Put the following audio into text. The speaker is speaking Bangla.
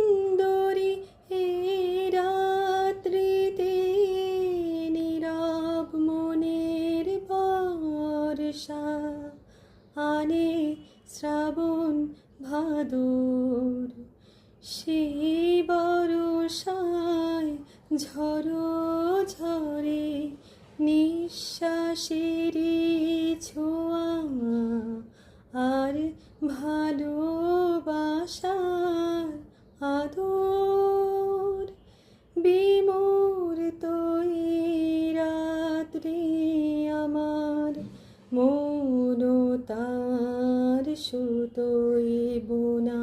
সুন্দরী বর্ষা আনে শ্রাবণ ভাদর। সেই বরষায় ঝড়ো ঝরে নিঃশ্বাসের ছোঁয়া আর ভালোবা রে আমার তার সুতোই বোনা